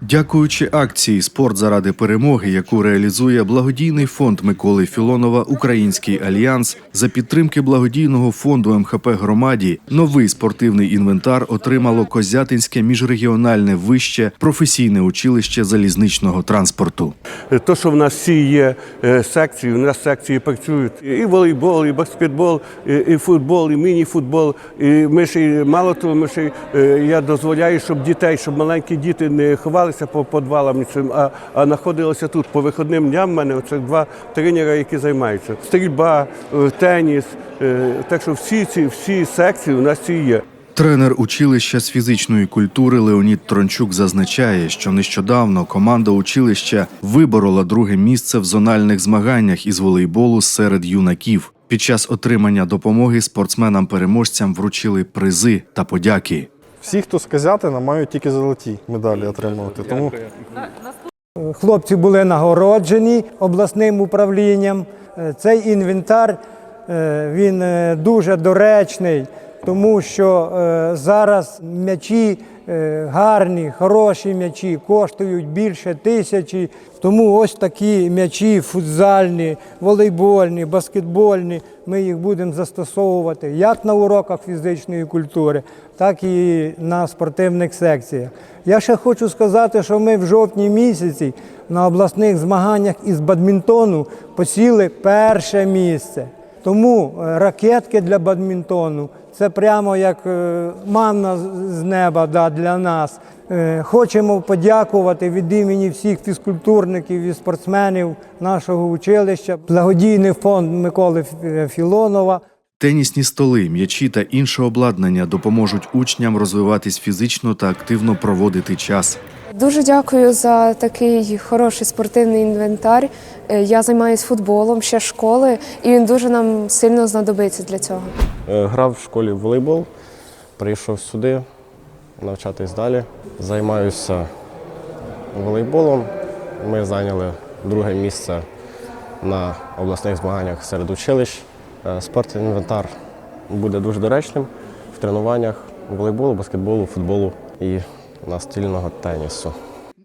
Дякуючи акції Спорт заради перемоги, яку реалізує благодійний фонд Миколи Філонова Український альянс за підтримки благодійного фонду МХП громаді, новий спортивний інвентар отримало Козятинське міжрегіональне вище професійне училище залізничного транспорту. То, що в нас всі є е, секції, у нас секції працюють і волейбол, і баскетбол, і, футбол, і міні-футбол. І ми ще мало того, ми ще е, я дозволяю, щоб дітей, щоб маленькі діти не ховалися по подвалам, цим, а, а знаходилися тут. По виходним дням в мене оце два тренера, які займаються. Стрільба, е, теніс. е, Так що всі ці всі секції у нас ці є. Тренер училища з фізичної культури Леонід Трончук зазначає, що нещодавно команда училища виборола друге місце в зональних змаганнях із волейболу серед юнаків. Під час отримання допомоги спортсменам-переможцям вручили призи та подяки. Всі, хто з Козятина, мають тільки золоті медалі отримувати. Тому Хлопці були нагороджені обласним управлінням. Е, Цей інвентар е, він е, дуже доречний, тому що е, зараз м'ячі е, гарні, хороші м'ячі коштують більше тисячі. Тому ось такі м'ячі футзальні, волейбольні, баскетбольні. Ми їх будемо застосовувати як на уроках фізичної культури, так і на спортивних секціях. Я ще хочу сказати, що ми в жовтні місяці на обласних змаганнях із бадмінтону посіли перше місце. Тому е, ракетки для бадмінтону це прямо як е, манна з- неба да, для нас. Е, Хочемо подякувати від імені всіх фізкультурників і спортсменів нашого училища, благодійний фонд Миколи Філонова. Тенісні столи, м'ячі та інше обладнання допоможуть учням розвиватись фізично та активно проводити час. Дуже дякую за такий хороший спортивний інвентар. Е, Я займаюся футболом ще школи, і він дуже нам сильно знадобиться для цього. Е, Грав в школі в волейбол, прийшов сюди навчатись далі. Займаюся волейболом. Ми зайняли друге місце на обласних змаганнях серед училищ. Е, Спортінвентар буде дуже доречним в тренуваннях волейболу, баскетболу, футболу і настільного тенісу.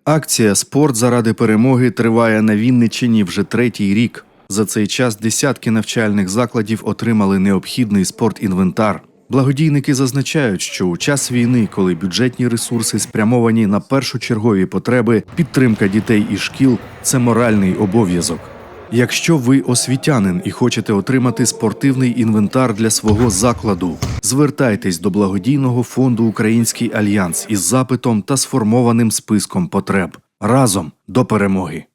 Акція Спорт заради перемоги триває на Вінниччині вже третій рік. За цей час десятки навчальних закладів отримали необхідний спортінвентар. Благодійники зазначають, що у час війни, коли бюджетні ресурси спрямовані на першочергові потреби, підтримка дітей і шкіл це моральний обов'язок. Якщо ви освітянин і хочете отримати спортивний інвентар для свого закладу, звертайтесь до благодійного фонду Український альянс із запитом та сформованим списком потреб разом до перемоги.